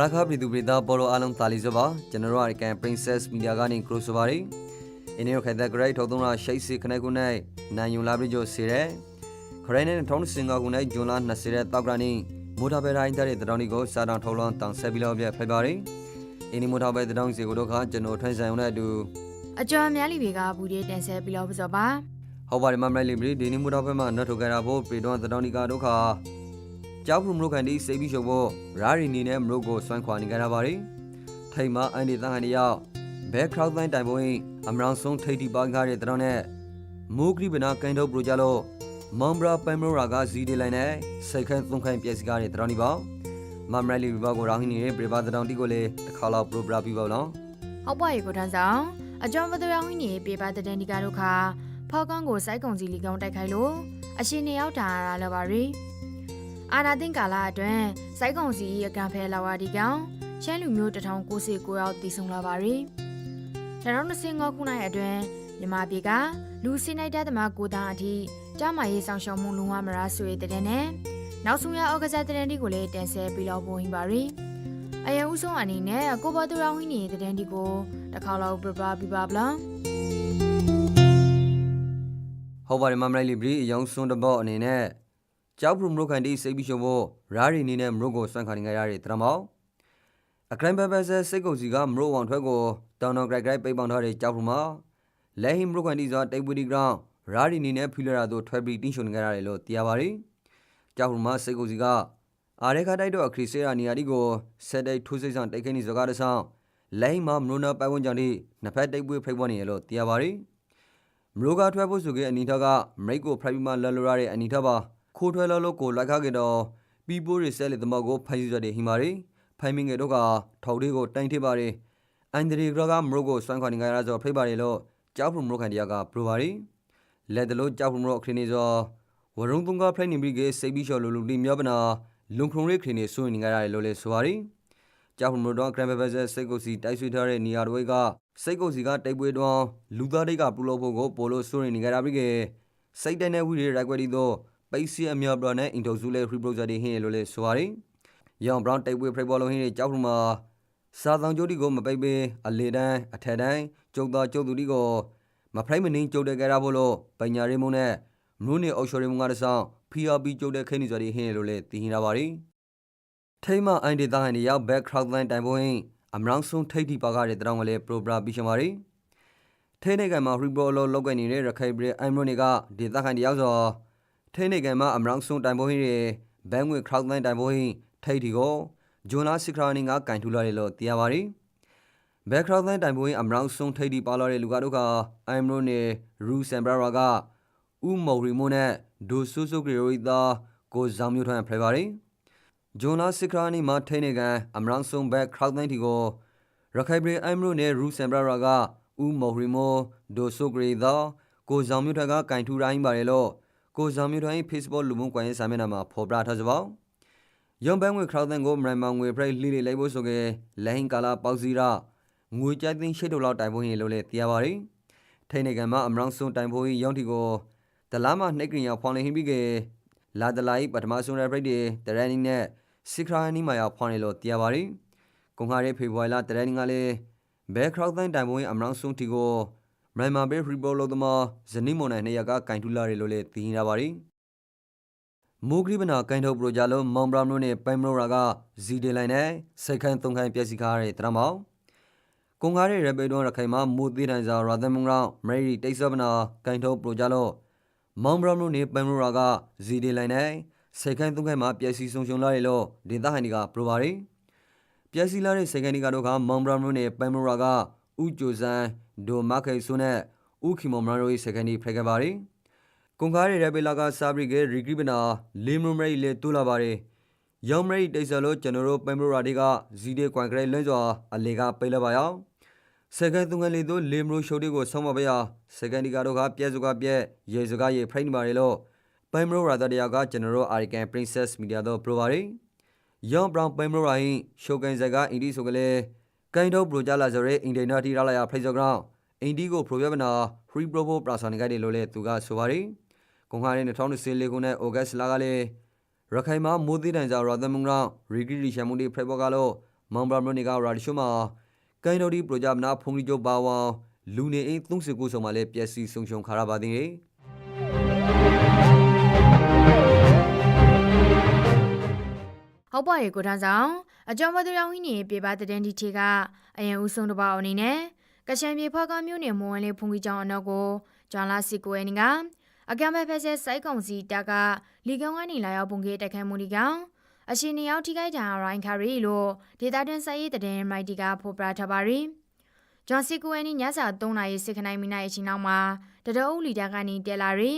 အာရခပြည်သူပြည်သားပေါ်လိုအားလုံးတာလီဆိုပါကျွန်တော်တို့အကန် Princess Media ကနေ cross ဆိုပါရီအင်းရောခိုင်တဲ့ great ထောက်သုံးရရှိတ်စီခနဲ့ခုနဲ့နိုင်ယုံလာပြီးကြိုစီရဲခရိုင်နဲ့ထောင်းစင်ကာခုနဲ့ဂျွန်လာ20ရက်တောက်ကရနေမိုတာဘဲတိုင်းတဲ့တောင်းဒီကိုစာတောင်ထောက်လွန်တောင်ဆက်ပြီးတော့ပြဖိပါရီအင်းဒီမိုတာဘဲတောင်းစီကိုတော့ခကျွန်တော်ထွန်းဆိုင်ုံနဲ့အတူအကျော်အများလီတွေကဘူးဒီတင်ဆက်ပြီးလို့ပစောပါဟုတ်ပါတယ်မမလေးလီဘရီဒီနီမိုတာဘဲမှာနှတ်ထုတ်ကြတာဖို့ပေတော့တောင်းဒီကဒုက္ခ ကြောက်ဖုံမလို့ကန်ဒီစိတ်ပြီးရှုပ်ဖို့ရာရီနီနဲ့မလို့ကိုစွန့်ခွာနေကြတာပါရီထိတ်မအန်ဒီတန်ဟန်ဒီရောက်ဘဲခရောက်တိုင်းတိုင်ပွင့်အမရောင်ဆုံးထိတ်တီပါကားတဲ့တရောင်းနဲ့မိုးကရိပနာကန်တော့ပရိုကြလို့မမ်ဘရာပမ်မရာကဇီဒီလိုင်းနဲ့စိတ်ခန့်သုံးခန့်ပြက်စီကားတဲ့တရောင်းဒီပေါ့မမ်ရလီဘဘောကိုရောင်းနေတဲ့ပြပါတရောင်းတီကိုလေတစ်ခါလောက်ပရိုပရာပြီးပေါ့နော်ဟုတ်ပါရေကိုတန်းဆောင်အကျော်မတော်ဟင်းနေပေပါတဲ့တင်ဒီကတို့ခါဖောက်ကောင်းကိုစိုက်ကုံစီလီကောင်းတိုက်ခိုက်လို့အရှင်နေရောက်တာရလာပါရီ အာနာတင်ကာလာအတွင်းစိုက်ကုံစီအကံဖဲလာဝဒီကောင်ရှမ်းလူမျိုး1969ရောက်တည်ဆုံလာပါရီ2025ခုနှစ်အတွင်းမြန်မာပြည်ကလူစင်နိုင်တဲ့သမားကိုသားအထိကြားမရေးဆောင်ရှောက်မှုလုံးဝမရဆွေတဲ့နဲ့နောက်ဆုံးရဩဂဇတ်တဲ့ဒီကိုလည်းတင်ဆက်ပြီးတော့ပို့ဟင်းပါရီအရင်ဦးဆုံးအနေနဲ့ကိုဘော်တူရောင်းဟင်းနေတဲ့တဲ့ဒီကိုတစ်ခါလောက်ပြပပြပါဗလားဟုတ်ပါတယ်မမ်ရလီဘရီအယောင်စွန်းတဘောအနေနဲ့ ကြောက်ပရမရုကန်တီစိတ်ပြီးရှုံဖို့ရာရီနေနဲ့မရုကိုစွန့်ခါနေကြရတဲ့တရမောက်အကရန်ဘဘဆဲစိတ်ကုံစီကမရုဝန်ထွက်ကိုတောင်တော်ဂရိုက်ဂရိုက်ပိတ်ပေါင်ထားတဲ့ကြောက်ပရမလဲဟင်မရုကန်တီဆိုတိတ်ပူဒီဂရောင်းရာရီနေနဲ့ဖီလာရာတို့ထွက်ပြီးတင်းရှုံနေကြရတယ်လို့သိရပါတယ်ကြောက်ပရမစိတ်ကုံစီကအာရေခတိုက်တော့အခရီစေရာနီယာဒီကိုဆက်တိုက်ထိုးစိတ်ဆောင်တိုက်ခိုက်နေစကားတဆောင်လဲဟင်မမရုနာပိုင်ဝန်ကြောင့်ဒီနှစ်ဖက်တိုက်ပွဲဖိတ်ပေါ်နေရလို့သိရပါတယ်မရိုကထွက်ဖို့ဆိုကအနီထက်ကမိတ်ကိုဖရိုက်ပြီးမှလလောရတဲ့အနီထက်ပါ ခိုးထွဲလောလို့ကိုလိုက်ခခဲ့တော့ပီပိုးရဆဲလေတမောက်ကိုဖိုင်ယူရတဲ့ဟီမာရီဖိုင်မင်ငယ်တို့ကထောက်လေးကိုတိုင်ထစ်ပါတယ်အန်ဒရီဂရကမရိုကိုစွမ်းခွန်နေကြရဆိုဖိတ်ပါတယ်လို့ကြောက်ဖုံမရိုကန်တရားကပရိုပါရီလက်တလို့ကြောက်ဖုံမရိုအခရင်းနေဆိုဝရုံတုံကဖရိုက်နေပြီးကစိတ်ပြီးလျှော်လူလူတိမြောပနာလုံခုံရိခရင်းနေဆိုရင်နေကြရတယ်လို့လဲဆိုပါရီကြောက်ဖုံမရိုတော့ဂရန်ဘဘဇက်စိတ်ကိုစီတိုက်ဆွေးထားတဲ့နေရာတွေက စိတ်ကိုစီကတိတ်ပွဲတွန်းလူသားတွေကပူလို့ဖို့ကိုပိုလို့ဆိုရင်နေကြတာပြီးကစိတ်တဲ့နဲ့ဝီရီရက်ကွက်ဒီတော့ ပိစီအမြော်ပရနဲ့အင်တိုဇူလေရီပရိုဂျက်တွေဟင်းလို့လဲဆိုပါရီယောင်ဘရောင်းတိတ်ပွဲဖရိတ်ဘောလုံးဟင်းတွေကြောက်ဖုံမှာစာဆောင်ကျိုးဒီကိုမပိတ်ပေးအလေတန်းအထက်တန်းကျုပ်သားကျုပ်သူဒီကိုမဖရိုက်မနင်းကျုပ်တဲ့ကြရဖို့လို့ပညာရေးမုံနဲ့မနုနေအောက်ရှော်ရီမုံကတဆောင် PRP ကျုပ်တဲ့ခိနေစွာတွေဟင်းလို့လဲသိဟင်းတာပါရီထိမအိုင်ဒေတာဟန်ဒီရောက်ဘက်ခရောက်လိုင်းတိုင်ပွင့်အမရောင်းဆုံးထိတ်တီပါကားတဲ့တောင်းကလေးပရိုပရာပြီးရှမာရီထိနေကန်မှာရီဘရိုလိုလောက်ကနေနေတဲ့ရခိုင်ပြည်အိုင်မရိုနေကဒေတာခန်ဒီရောက်ဆို ထိနေကန်မှာအမရောင်းဆုံးတိုင်ပွင့်ရဲ့ဘန်ငွေခရောက်လိုင်းတိုင်ပွင့်ထိတ်တီကိုဂျွန်လာစစ်ခရာနီကကင်ထူလာတယ်လို့သိရပါရီဘက်ခရောက်လိုင်းတိုင်ပွင့်အမရောင်းဆုံးထိတ်တီပါလာတဲ့လူကတော့ကအိုင်မရိုနေရူဆန်ဘရာကဥမော်ရီမိုနဲ့ဒိုဆူဆူဂရီရိုီတာကိုဇောင်မျိုးထွန်းဖလဲပါရီဂျွန်လာစစ်ခရာနီမှာထိနေကန်အမရန်ဆုံဘက်ခရောက်တိုင်းတီကိုရခိုင်ပြည်အိုင်မရိုနဲ့ရူဆန်ဘရာရာကဥမော်ရီမိုဒိုဆိုဂရီသာကိုဇောင်မြူထက်ကကင်ထူရိုင်းပါတယ်လို့ ကိုဇောင်မြူထိုင်း Facebook လူမှုကွန်ရက်စာမျက်နှာမှာဖော်ပြထားကြပါယုံဘန်းငွေခရောက်တဲ့ကိုမြန်မာငွေပြိလိလိလိုက်ဖို့ဆိုကြလိုင်းကာလာပေါစီရာငွေကြိုက်သိန်း၈ဒေါ်လာတိုင်ဖို့ရင်လို့လေသိရပါတယ်ထိနေကန်မှာအမရန်ဆုံတိုင်ဖို့ရောင်းတီကိုဒလာမနှိတ်ကရင်ရောက်ဖောင်းနေဟင်းပြီးကလာဒလိုက်ပထမဆုံးရပြိတဲ့တရန်နီနဲ့စစ်ခရာနီမာယာဖွာနေလို့တရားပါရီကွန်ခါရဲဖေဖော်ဝါရီလတရင်းကလေးဘဲခရောက်တိုင်းတိုင်ပွင့်အမရောင်းဆုံးတီကို မြန်မာဘေးရီဘောလို့သမားဇနီးမွန်နိုင်နေရကကင်ထူလာရလို့လေသိနေတာပါရီမူဂရိပနာကန်ထုတ်ပရိုဂျာလုံးမောင်ဘရာနိုနဲ့ပိုင်မရိုရာကဇီဒီလိုင်းနဲ့စိတ်ခိုင်းသုံးခိုင်းပြက်စီကားတဲ့တရမောင်ကွန်ခါရဲရပေတွန်းရခိုင်မှာမူသေးတိုင်စာရာသမုံရောင်းမရီတိတ်ဆဘနာကန်ထုတ်ပရိုဂျာလို့မောင်ဘရာနိုနဲ့ပိုင်မရိုရာကဇီဒီလိုင်းနဲ့စိတ်ခိုင်းသုံးခိုင်းမှာပျက်စီးဆုံးရှုံးလာတယ်လို့ဒေသဟန်ဒီကပရိုပါရီပျက်စီးလာတဲ့စိတ်ခိုင်းဒီကတော့ကမောင်ဘရာနိုနဲ့ပိုင်မရိုရာက ဥကြိုစန်ဒိုမခေဆုနဲ့ဥခီမောင်မရာရိုရဲ့စိတ်ခိုင်းဒီဖရခဲ့ပါရီကွန်ကားရဲဘဲလာကစာဘရီကရီဂရီပနာလီမရမရီလေတူလာပါရီယောင်မရီတိတ်ဆလို့ကျွန်တော်တို့ပိုင်မရိုရာတွေကဇီဒီကွန်ကရစ်လွန်းစွာအလေကပိတ်လာပါရောစက္ကန့်သုံးကလေးတို့လီမရိုရှိုးတွေကိုဆုံးမပေးရစက္ကန့်ဒီကတော့ကပြဲစုကပြဲရေစုကရေဖရိုက်နေပါရီလို့ပိုင်မရိုရာတတရားကကျွန်တော်တို့ American Princess Media တို့ Pro ပါရီယောင်ဘရောင်ပိုင်မရိုရာဟင်းရှိုကန်ဇက်ကအင်ဒီဆိုကလေး ကိုင်းတော့ပရိုကြလာဆိုရဲအင်ဒီနာတီရလာရဖိတ်စောကောင်အင်ဒီကို Pro ပြမနာ Free Pro Pro ပရာဆန်ကနေလို့လေသူကဆိုပါရီကွန်ခါရဲ2024ခုနှစ်ဩဂတ်လကလေးရခိုင်မှာမိုးသေးတန်ကြရာသမုံရောရီဂီရီရှမ်မူဒီဖရက်ဘောကလို့မောင်ဘရာမနီကရာဒီရှိုမှာကိုင်တော်ဒီပရိုဂျက်မနာဖုန်ကြီးကျိုးပါဝါလူနေအင်း39ဆောင်မှာလည်းပျက်စီးဆုံးရှုံးခါရပါသေးတယ်ဟုတ်ပါရဲ့ကိုထန်းဆောင် အကြောင်းမသူရောင်းဟင်းနေပြေပါတဲ့တဲ့ဒီချေကအရင်ဦးဆုံးတစ်ပါးအနေနဲ့ကချင်ပြည်ဖောက်ကမြို့နယ်မွန်လေးဖုန်ကြီးကျောင်းအနောက်ကိုဂျွန်လာစီကိုအဲနီကအကံပဲဖက်ဆက်စိုက်ကောင်စီတပ်ကလီကောင်ကနေလာရောက်ပုံကေတက်ခတ်မှုဒီကောင်အရှင်နေရောက်ထိခိုက်တာရိုင်းခါရီလို့ဒေတာတွင်စိုက်ရေးတဲ့မိုက်တီကဖော်ပြထားပါရီဂျွန်စီကိုအဲနီညစာ3နာရီစစ်ခနိုင်မိနိုင်အချိန်နောက်မှာတတော်ဦးလီတာကနေတက်လာရီ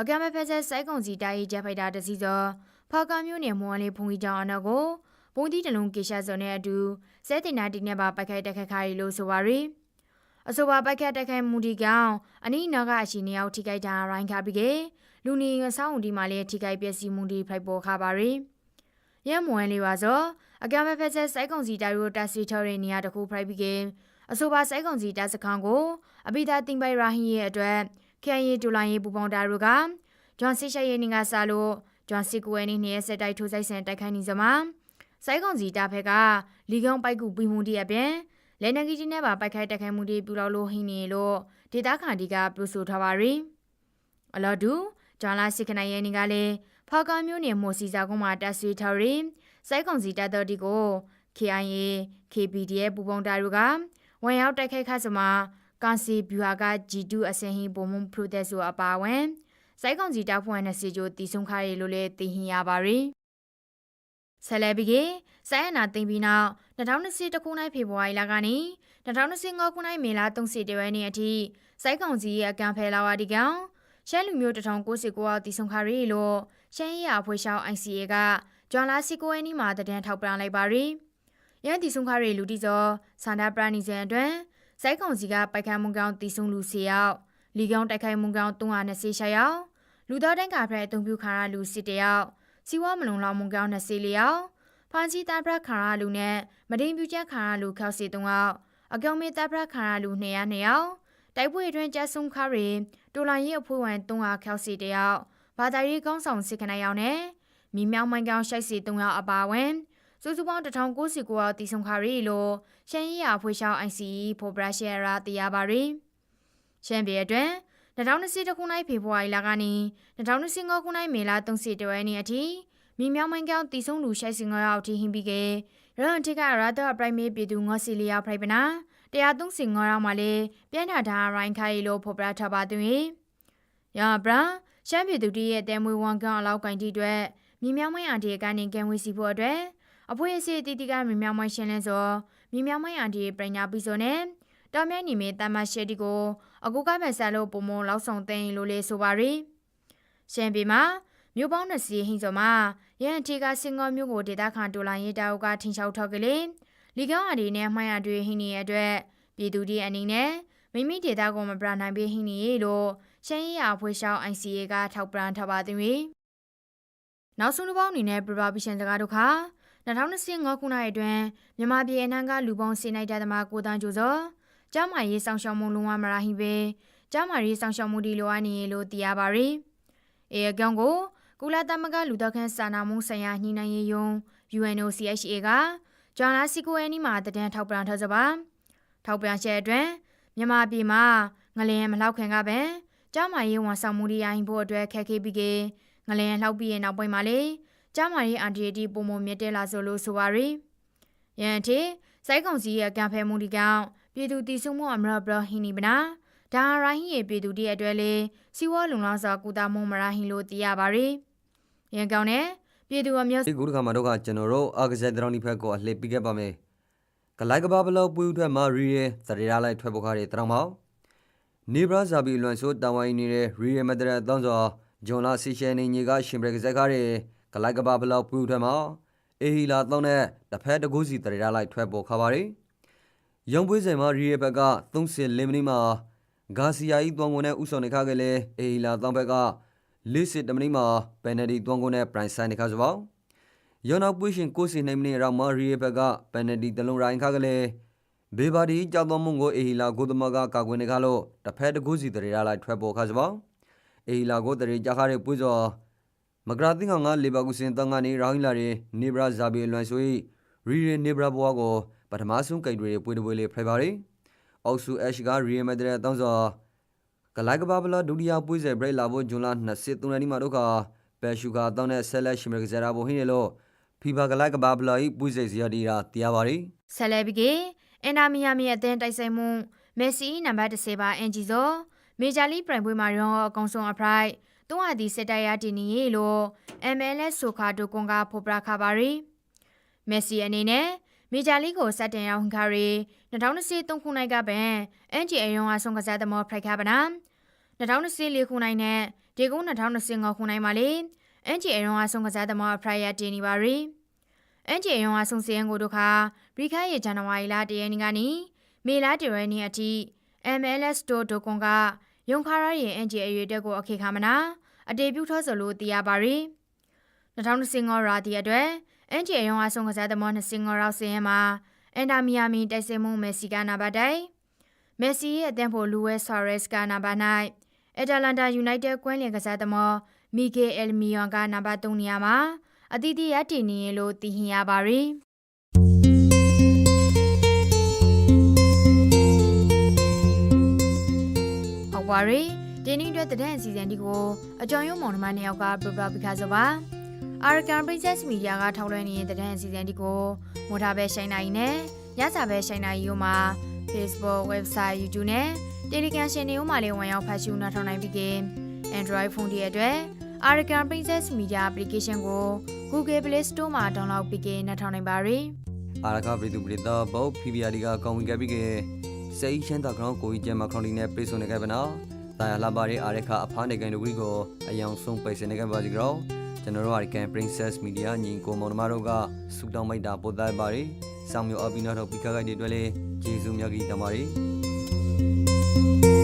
အကံပဲဖက်ဆက်စိုက်ကောင်စီတပ်ရေးဂျက်ဖိုက်တာတစီစောဖာကာမျိုးနယ်မွန်လေးဖုန်ကြီးကျောင်းအနောက်ကို ပုံတီတလုံးကေရှာစုံနဲ့အတူစဲတင်နာတီနဲ့ပါပိုက်ခိုက်တက်ခတ်ခါရီလို့ဆိုပါရီအဆိုပါပိုက်ခတ်တက်ခိုက်မှုဒီကောင်အနီးနာကအရှိနေရောက်ထိခိုက်တာရိုင်းခါပြီးကေလူနေငဆောင်းဒီမှာလည်းထိခိုက်ပျက်စီးမှုဒီဖိုက်ပေါ်ခါပါရီရဲမွန်လေးပါစောအကံဖက်ဖက်ဆက်စိုက်ကုံစီတာရိုတာစီထော်ရဲ့နေရာတစ်ခုဖိုက်ပြီးကေအဆိုပါစိုက်ကုံစီတာစခန်းကိုအဘိဓာတင်ပိုင်ရာဟင်းရဲ့အတွက်ခဲရီတူလိုင်းရေးပူပေါင်းတာတို့ကဂျွန်စီရှရဲ့နေကစားလို့ဂျွန်စီကိုဝဲနေနေဆက်တိုက်ထိုးဆိုင်ဆန်တိုက်ခိုင်းနေစမှာ စိုက်ကောင်စီတာဖက်ကလီကောင်ပိုက်ကူပြီးမှုတည်းအပြင်လက်နက်ကြီးနဲ့ပါပိုက်ခိုက်တိုက်ခိုင်းမှုတွေပြုလုပ်လို့ဟင်းနေလို့ဒေတာခန်ဒီကပြုဆိုထားပါရီအလော်ဒူဂျွန်လာစစ်ခနိုင်ရဲ့နေကလည်းဖောက်ကားမျိုးနယ်မိုစီစာကုန်းမှာတက်ဆွေထော်ရီစိုက်ကောင်စီတပ်တော်ဒီကို KIA KPDF ပူပေါင်းတာတို့ကဝန်ရောက်တိုက်ခိုက်ခါစမှာကန်စီဗျူဟာက G2 အစင်ဟီပုံမှုပရိုတက်ဆိုအပါဝင်စိုက်ကောင်စီတပ်ဖွဲ့နဲ့စီချိုတီဆုံခါရီလို့လည်းသိဟင်ရပါရီ ဆယ်လဘီကေစိုင်းအနာတင်ပြီးနောက်2020ခုနှစ်ဖေဖော်ဝါရီလကနေ2025ခုနှစ်မေလ30ရက်နေ့အထိစိုက်ကောင်စီရဲ့အကံဖဲလာဝတီကောင်ရှမ်းလူမျိုး1969အောက်တီဆုံခါရီလို့ရှမ်းရရအဖွဲ့ရှောင်း ICA ကဂျွန်လာစီကိုအနီမှာတည်ထောက်ပြလိုက်ပါရီရန်တီဆုံခါရီလူတီစောစန္ဒပရဏီစံအတွင်းစိုက်ကောင်စီကပိုက်ခတ်မှုကောင်တီဆုံလူစီယောက်လီကောင်တိုက်ခိုက်မှုကောင်320ယောက်လူသားတိုင်းကဖဲအုံပြုခါရလူစစ်တယောက် စီဝါမလုံလောက်မှုကောင်24ယောက်ဖန်စီတာပရခါရလူနဲ့မဒိန်ပြူချက်ခါရလူခောက်စီ3ယောက်အကောင်မေတာပရခါရလူ200 2ယောက်တိုက်ပွဲအတွင်းကျဆုံခါရီတိုလိုင်းရဲ့အဖွဲ့ဝင်300ခောက်စီတယောက်ဘာသာရေးကောင်းဆောင်စစ်ခဏယောက်နဲ့မိမြောင်းမိုင်းကောင်ရှိုက်စီ3ယောက်အပါဝင်စုစုပေါင်း1999ယောက်တည်ဆုံခါရီလို့ရှမ်းရည်ရဖွေးရှောင်း ICE ဖိုဘရရှယ်ရာတရားပါရီရှမ်းပြည်အတွင်း 2020ခုနှစ်ဖေဖော်ဝါရီလကနေ2025ခုနှစ်မေလ30ရက်နေ့အထိမြေမြောင်းမိုင်းကောင်တည်ဆုံလူရှိုက်စင်ယောက်ထိဟင်ပြီးကရန်တိကရတာပရိုင်မေပြည်သူငေါစီလီယာဖရိုင်ပနာ135ရောက်မှလေပြန်ထထားရိုင်းခိုင်လို့ဖော်ပြထားပါသူရင်ရဘရာရှမ်းပြည်သူတီရဲ့တဲမွေဝန်ကောင်အလောက်ကင်တီတွေမြေမြောင်းမိုင်းအန်တီကနေကန်ဝေးစီဖို့အတွက်အဖွဲအစီတီတီကမြေမြောင်းမိုင်းရှင်းလင်းစောမြေမြောင်းမိုင်းအန်တီပညာပြီးစောနဲ့တော်မြတ်ညီမေတမရှယ်တီကို အကူကမဲ့ဆန်လို့ပုံမလောက်ဆောင်သိန်းလို့လေဆိုပါရီရှမ်းပြည်မှာမြို့ပေါင်း20ဟင်းစောမှာရန်တီကစင်ကောမြို့ကိုဒေတာခန်တိုလိုင်းရေးတောက်ကထင်လျှောက်ထောက်ကလေးလီကောင်းအဒီနဲ့မှိုင်းရတွေဟင်းနေရတဲ့ပြည်သူတွေအနေနဲ့မိမိဒေတာကိုမပြနိုင်ပေးဟင်းနေလို့ရှမ်းရည်အဖွဲ့ရှောင်း ICA ကထောက်ပံ့ထားပါသည်။နောက်ဆုံးတစ်ပေါင်းအနေနဲ့ Prohibition စကားတို့ခါ2025ခုနှစ်အတွင်းမြန်မာပြည်အနှံ့ကလူပေါင်းစေနိုင်တဲ့သမားကိုတန်းကျိုစော ကျမရေးဆောင်ရှောက်မှုလုံးဝမရဟိပဲကျမရေးဆောင်ရှောက်မှုဒီလိုအပ်နေလို့သိရပါရီ။အေအကောင်ကိုကုလသမဂ္ဂလူသားခန့်စာနာမှုဆိုင်ရာညှိနှိုင်းရေးယုံ UNOCHA ကဂျွန်လာစီကိုအနီမှာတည်ထောက်ပံ့ထားစပါထောက်ပံ့ချက်အတွင်းမြန်မာပြည်မှာငလျင်မလောက်ခင်ကပဲကျမရေးဝန်ဆောင်မှုတွေရိုင်းဖို့အတွက်ခက်ခဲပြီးကငလျင်လောက်ပြီးရင်နောက်ပိုင်းမှာလေကျမရေးအန်တီတီပုံမမြင့်တက်လာဆိုလို့ဆိုပါရီရန်တီစိုက်ကောင်စီရဲ့ကံဖဲမှုဒီကောင် ပြည်သူတည်ဆုံမှုအမရဘရဟိနီပနာဒါရိုင်းရဲ့ပြည်သူတည်းအတွက်လေစီဝါလုံလောက်စွာကုသမှုမရဟင်လို့သိရပါရီရန်ကောင်နဲ့ပြည်သူအမျိုးဒီကုဒကမှာတော့ကကျွန်တော်တို့အာဂဇက်တရောင်းဒီဖက်ကိုအလှည့်ပြီးခဲ့ပါမယ်ဂလိုက်ကဘာဘလောပွေးထွက်မာရီရဲသရေရာလိုက်ထွက်ပေါ်ခါတဲ့တရောင်းမောင်နေဘရာဇာဘီလွန်ဆိုတဝိုင်းနေတဲ့ရီရဲမဒရအသောင်းစောဂျွန်လာစီရှန်နေညီကရှင်ဘရကဇက်ခါတဲ့ဂလိုက်ကဘာဘလောပွေးထွက်မှာအေဟီလာတောင်းတဲ့တစ်ဖက်တကူစီတရေရာလိုက်ထွက်ပေါ်ခါပါရီ ရုံပွေးစင်မှာရီရဲဘက်က30လင်မနီမှာဂါစီယာဤတွန်ကုန်နဲ့ဥဆောင်နေခါကလေးအေဟီလာတောင်းဘက်ကလေးစစ်တမနီမှာပယ်နယ်တီတွန်ကုန်နဲ့ပရိုင်ဆိုင်နေခါစပေါယောနာပွေးရှင်ကိုစီနိုင်မနီရာမာရီရဲဘက်ကပယ်နယ်တီတလုံးရိုင်းခါကလေးဘေဘာဒီကြောက်တော်မုံကိုအေဟီလာကိုသမကကာကွယ်နေခါလို့တစ်ဖက်တကူစီတရေရာလိုက်ထွက်ပေါ်ခါစပေါအေဟီလာကိုတရေကြခါတဲ့ပွေးစောမဂရာတင်ငါလေဘာကုစင်တန်ကနေရောင်းလာတဲ့နေဘရာဇာဘီလွန်ဆိုရီရီရီနေဘရာဘွားကို ပထမဆုံးကိတ်တွေပွေတပွေလေးဖိုက်ပါရီအောက်ဆူအက်ရှ်ကရီယယ်မက်ဒရယ်တောင်းစောကလိုက်ကဘာဘလာဒုတိယပွေးစေဘရိတ်လာဖို့ဂျွန်လာ23ရက်နေ့မှာတော့ကပယ်ရှူကာတောင်းတဲ့ဆက်လက်ရှိမရကဇရာဘိုဟင်းရလို့ဖီဖာကလိုက်ကဘာဘလာဤပွေးစေစီရဒီရာတရားပါရီဆက်လက်ပြီးကအင်နာမီယာမီအသင်းတိုက်ဆိုင်မှုမက်ဆီနံပါတ်10ပါအန်ဂျီဇိုမေဂျာလီပရိုင်ပွဲမှာရောအကောင်ဆုံးအဖရိုက်တွန်းအပ်သည့်စစ်တပ်ရတင်နေရလို့ MLS ဆိုခါဒိုကွန်ကဖော်ပြခပါရီမက်ဆီအနေနဲ့ မေဂျာလီကိုစတင်ရောက်ခါရီ2023ခုနှစ်ကပင် NGA ရုံးအဆုံးကစားသမောဖရိုက်ခါပနာ2024ခုနှစ်နဲ့ဒီကုန်း2025ခုနှစ်မှာလေ NGA ရုံးအဆုံးကစားသမောဖရိုက်ရတင်နေပါရီအန်ဂျီအယုံအဆုံစရန်ကိုတို့ခါဘရိခရဲ့ဇန်နဝါရီလတရက်နေ့ကနေမေလတရက်နေ့အထိ MLS တို့ဒိုကွန်ကယုံခါရရဲ့အန်ဂျီအရွေတက်ကိုအခေခါမနာအတေပြုထောဆိုလို့သိရပါရီ2025ရာဒီအတွက် အန်ဂျီအယုံအဆုံကစားသမော25ရောက်စရင်မှာအန်ဒါမီယာမီတိုက်စစ်မှုမက်ဆီကနာပါတိုင်မက်ဆီရဲ့အသင်းဖို့လူဝဲဆာရက်စ်ကနာပါနိုင်အက်တလန်တာယူနိုက်တက်ကွင်းလင်ကစားသမောမီဂေအယ်မီယွန်ကနံပါတ်3နေရာမှာအတီးတီးရတည်နေရလို့သိဟင်ရပါရီဟုတ်ပါရီတင်းင်းအတွက်တဲ့အစီအစဉ်ဒီကိုအကြောင်းရုံးမောင်နှမနှစ်ယောက်ကပရပပိခါဆိုပါ အာရကန်ပရိသတ်မီဒီယာကထောက်လွှင့်နေတဲ့တဲ့အစီအစဉ်ဒီကိုမော်တာဘဲရှိုင်းနိုင်နဲ့ညစာဘဲရှိုင်းနိုင်ရိုးမှာ Facebook website YouTube နဲ့ Telegram ရှင်တွေဥမာလေးဝင်ရောက်ဖတ်ရှုနားထောင်နိုင်ပြီးက Android ဖုန်းတွေအတွက် Arakan Princess Media Application ကို Google Play Store မှာ download ပြီးကနှထောင်နိုင်ပါရီအာရကပရိသူပရိသဘောဖီဗီယာဒီကကောင်းဝင်ခဲ့ပြီးကစေချန်တာဂရောင်းကိုကြီးကျမခရောင်းဒီနဲ့ပြေဆုံနေခဲ့ပါနော်တာယာလာပါရီအာရခအဖားနေကန်တို့ကိုအယောင်ဆုံးပိတ်စနေခဲ့ပါစီကြော ကျွန်တော်တို့အာရကန် Princess Media ညီကိုမောင်နှမတို့ကစူတောင်းမိတ်တာပို့သားပါရီစောင်းမျိုးအပီနော်တို့ပြီးခါခိုက်တွေတွေ့လေဂျေဇူးမြတ်ကြီးတမာရီ